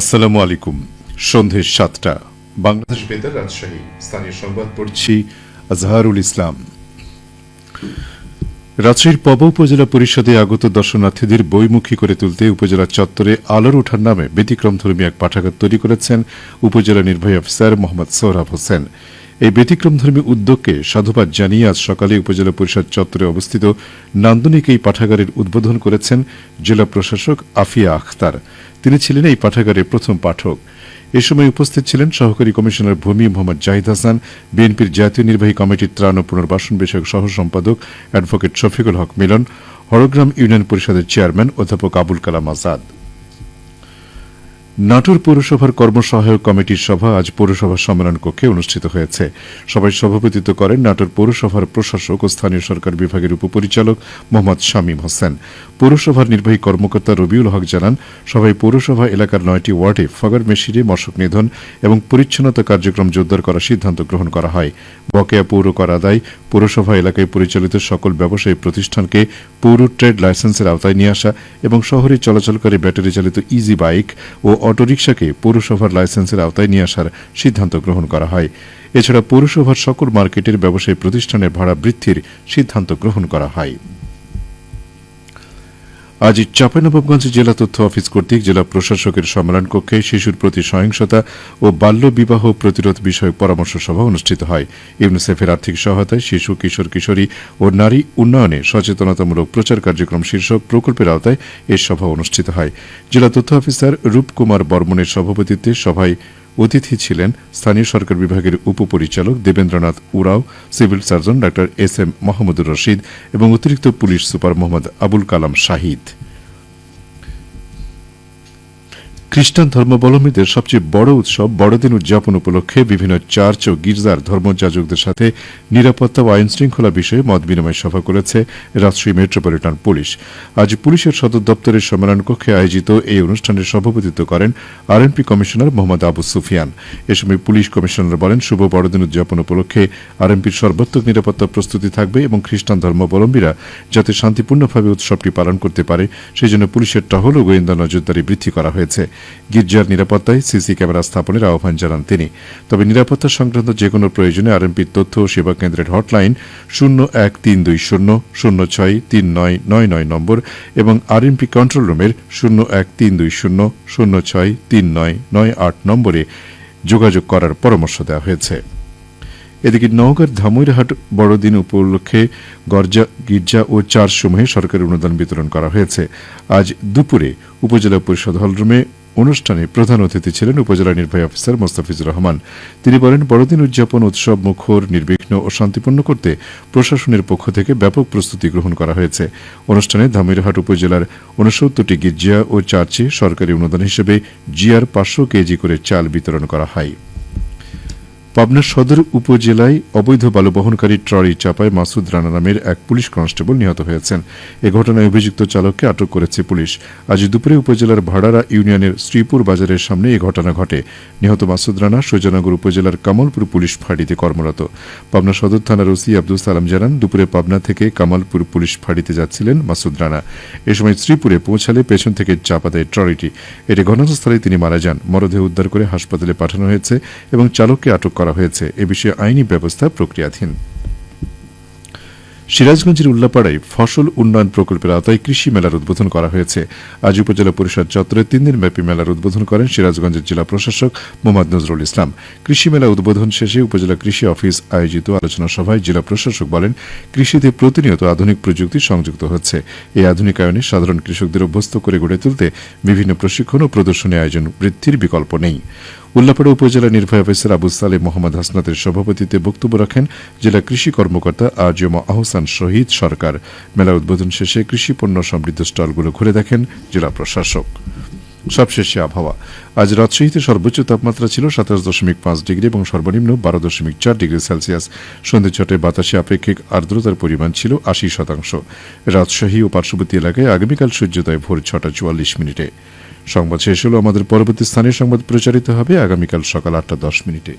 আসসালামু আলাইকুম। সন্ধে সাতটা। বাংলাদেশ বেতার রাজশাহী। স্থানীয় সংবাদ পড়ছি আজহারুল ইসলাম। রাজশাহীর পব উপজেলা পরিষদে আগত দর্শনার্থীদের বইমুখী করে তুলতে উপজেলা চত্বরে আলোর ওঠার নামে ব্যতিক্রমধর্মী এক পাঠাগার তৈরি করেছেন উপজেলা নির্বাহী অফিসার মোহাম্মদ সোহরাব হোসেন। এই ব্যতিক্রমধর্মী উদ্যোগকে সাধুবাদ জানিয়ে আজ সকালে উপজেলা পরিষদ চত্বরে অবস্থিত নান্দনিক এই পাঠাগারের উদ্বোধন করেছেন জেলা প্রশাসক আফিয়া আখতার। তিনি ছিলেন এই পাঠাগারের প্রথম পাঠক। এ সময় উপস্থিত ছিলেন সহকারী কমিশনার ভূমি মোহাম্মদ জাহিদ হাসান, বিএনপির জাতীয় নির্বাহী কমিটির ত্রাণ ও পুনর্বাসন বিষয়ক সহ সম্পাদক অ্যাডভোকেট শফিকুল হক মিলন, হরগ্রাম ইউনিয়ন পরিষদের চেয়ারম্যান অধ্যাপক আবুল কালাম আজাদ। নাটোর পৌরসভার কর্মসহায়ক কমিটির সভা আজ পৌরসভা সম্মেলন কক্ষে অনুষ্ঠিত হয়েছে। সভায় সভাপতিত্ব করেন নাটোর পৌরসভার প্রশাসক ও স্থানীয় সরকার বিভাগের উপপরিচালক মোহাম্মদ শামীম হোসেন। পৌরসভার নির্বাহী কর্মকর্তা রবিউল হক জানান, সভায় পৌরসভা এলাকার নয়টি ওয়ার্ডে ফগার মেশিনে মশক নিধন এবং পরিচ্ছন্নতা কার্যক্রম জোরদার করার সিদ্ধান্ত গ্রহণ করা হয়। বকেয়া পৌর কর আদায় পৌরসভা এলাকায় পরিচালিত সকল ব্যবসায়ী প্রতিষ্ঠানকে পৌর ট্রেড লাইসেন্সের আওতায় নিয়ে আসা এবং শহরে চলাচলকারী ব্যাটারি চালিত ইজি বাইক ও অটোরিকশাকে পৌরসভার লাইসেন্সের আওতায় নিয়ে আসার সিদ্ধান্ত গ্রহণ করা হয়। এছাড়া পৌরসভার সকল মার্কেটের ব্যবসায়ী প্রতিষ্ঠানের ভাড়া বৃদ্ধির সিদ্ধান্ত গ্রহণ করা হয়। আজ চাঁপাইনবাবগঞ্জ জেলা তথ্য অফিস কর্তৃক জেলা প্রশাসকের সম্মেলন কক্ষে শিশুর প্রতি সহিংসতা ও বাল্য বিবাহ প্রতিরোধ বিষয়ক পরামর্শ সভা অনুষ্ঠিত হয়। ইউনিসেফের আর্থিক সহায়তায় শিশু, কিশোর, কিশোরী ও নারী উন্নয়নে সচেতনতামূলক প্রচার কার্যক্রম শীর্ষক প্রকল্পের আওতায় এ সভা অনুষ্ঠিত হয়। জেলা তথ্য অফিসার রূপকুমার বর্মনের সভাপতিত্বে সভায় অতিথি ছিলেন স্থানীয় সরকার বিভাগের উপপরিচালক দেবেন্দ্রনাথ উরাও, সিভিল সার্জন ডা এস এম মোহাম্মদুর রশিদ এবং অতিরিক্ত পুলিশ সুপার মোহাম্মদ আবুল কালাম শাহিদ। খ্রিস্টান ধর্মাবলম্বীদের সবচেয়ে বড় উৎসব বড়দিন উদযাপন উপলক্ষে বিভিন্ন চার্চ ও গির্জার ধর্মযাজকদের সাথে নিরাপত্তা ও আইন শৃঙ্খলা বিষয়ে মত বিনিময় সভা করেছে রাজশাহী মেট্রোপলিটন পুলিশ। আজ পুলিশের সদর দপ্তরের সম্মেলন কক্ষে আয়োজিত এই অনুষ্ঠানের সভাপতিত্ব করেন আরএনপি কমিশনার মোহাম্মদ আবু সুফিয়ান। এ সময় পুলিশ কমিশনার বলেন, শুভ বড়দিন উদযাপন উপলক্ষে আরএনপির সর্বাত্মক নিরাপত্তা প্রস্তুতি থাকবে এবং খ্রিস্টান ধর্মাবলম্বীরা যাতে শান্তিপূর্ণভাবে উৎসবটি পালন করতে পারে, সেজন্য পুলিশের টহল ও গোয়েন্দা নজরদারি বৃদ্ধি করা হয়েছে। গির্জার নিরাপত্তায় সিসি ক্যামেরা স্থাপনের আহ্বান জানান তিনি। তবে নিরাপত্তা সংক্রান্ত যে কোনো প্রয়োজনে আরএমপির তথ্য ও সেবা কেন্দ্রের হটলাইন শূন্য এক তিন দুই শূন্য শূন্য ছয় তিন নয় নয় নয় নম্বর এবং আরএমপি কন্ট্রোল রুমের শূন্য এক তিন দুই শূন্য শূন্য ছয় তিন নয় নয় আট নম্বরে যোগাযোগ করার পরামর্শ দেওয়া হয়েছে। এদিকে নওগাঁর ধামইরহাট বড়দিন উপলক্ষে গর্জা, গির্জা ও চার্চসমূহে সরকারি অনুদান বিতরণ করা হয়েছে। আজ দুপুরে উপজেলা পরিষদ হলরুমে অনুষ্ঠানে প্রধান অতিথি ছিলেন উপজেলা নির্বাহী অফিসার মোস্তাফিজুর রহমান। তিনি বলেন, বড়দিন উদযাপন, উৎসব, মুখর, নির্বিঘ্ন ও শান্তিপূর্ণ করতে প্রশাসনের পক্ষ থেকে ব্যাপক প্রস্তুতি গ্রহণ করা হয়েছে। অনুষ্ঠানে ধামিরহাট উপজেলার উনসত্তরটি গির্জা ও চার্চে সরকারি অনুদান হিসেবে জিয়ার পাঁচশো কেজি করে চাল বিতরণ করা হয়। পাবনা সদর উপজেলায় অবৈধ বালু বহনকারী ট্রলি চাপায় মাসুদ রানা নামের এক পুলিশ কনস্টেবল নিহত হয়েছেন। এ ঘটনায় অভিযুক্ত চালককে আটক করেছে পুলিশ। আজ দুপুরে উপজেলার ভাড়ারা ইউনিয়নের শ্রীপুর বাজারের সামনে এই ঘটনা ঘটে। নিহত মাসুদ রানা সুজানগর উপজেলার কামালপুর পুলিশ ফাঁড়িতে কর্মরত। পাবনা সদর থানার ওসি আব্দুল সালাম জানান, দুপুরে পাবনা থেকে কামালপুর পুলিশ ফাঁড়িতে যাচ্ছিলেন মাসুদ রানা। এ সময় শ্রীপুরে পৌঁছালে পেছন থেকে চাপা দেয় ট্রলিটি। এটি ঘটনাস্থলে তিনি মারা যান। মরদেহ উদ্ধার করে হাসপাতালে পাঠানো হয়েছে এবং চালককে আটক করা হয়েছে। এ বিষয়ে আইনি ব্যবস্থা প্রক্রিয়াধীন। সিরাজগঞ্জের উল্লাপাড়ায় ফসল উন্নয়ন প্রকল্পের আওতায় কৃষি মেলার উদ্বোধন করা হয়েছে। আজ উপজেলা পরিষদ চত্বরে তিন দিন ব্যাপী মেলার উদ্বোধন করেন সিরাজগঞ্জের জেলা প্রশাসক মোহাম্মদ নজরুল ইসলাম। কৃষি মেলা উদ্বোধন শেষে উপজেলা কৃষি অফিস আয়োজিত আলোচনা সভায় জেলা প্রশাসক বলেন, কৃষিতে প্রতিনিয়ত আধুনিক প্রযুক্তি সংযুক্ত হচ্ছে। এই আধুনিকায়নে সাধারণ কৃষকদের অভ্যস্ত করে গড়ে তুলতে বিভিন্ন প্রশিক্ষণ ও প্রদর্শনী আয়োজন বৃদ্ধির বিকল্প নেই। উল্লাপাড়া উপজেলা নির্বাহী অফিসার আবু সালে মোহাম্মদ হাসনাতের সভাপতিত্বে বক্তব্য রাখেন জেলা কৃষি কর্মকর্তা আজম আহসান। শহীদ সরকার। মেলা উদ্বোধন শেষে কৃষি পণ্য সমৃদ্ধ স্টলগুলো ঘুরে দেখেন জেলা প্রশাসক। সবশেষে আবহাওয়া। আজ রাজশাহীতে সর্বোচ্চ তাপমাত্রা ছিল সাতাশ দশমিক পাঁচ ডিগ্রি এবং সর্বনিম্ন বারো দশমিক চার ডিগ্রি সেলসিয়াস। সন্ধ্যে ছটায় বাতাসে আপেক্ষিক আর্দ্রতার পরিমাণ ছিল আশি শতাংশ। রাজশাহী ও পার্শ্ববর্তী এলাকায় আগামীকাল সূর্যোদয় ভোর ছটা চুয়াল্লিশ মিনিটে। সংবাদ শেষ হল আমাদের পরবর্তী স্থানীয় সংবাদ প্রচারিত হবে আগামীকাল সকাল আটটা দশ মিনিটে।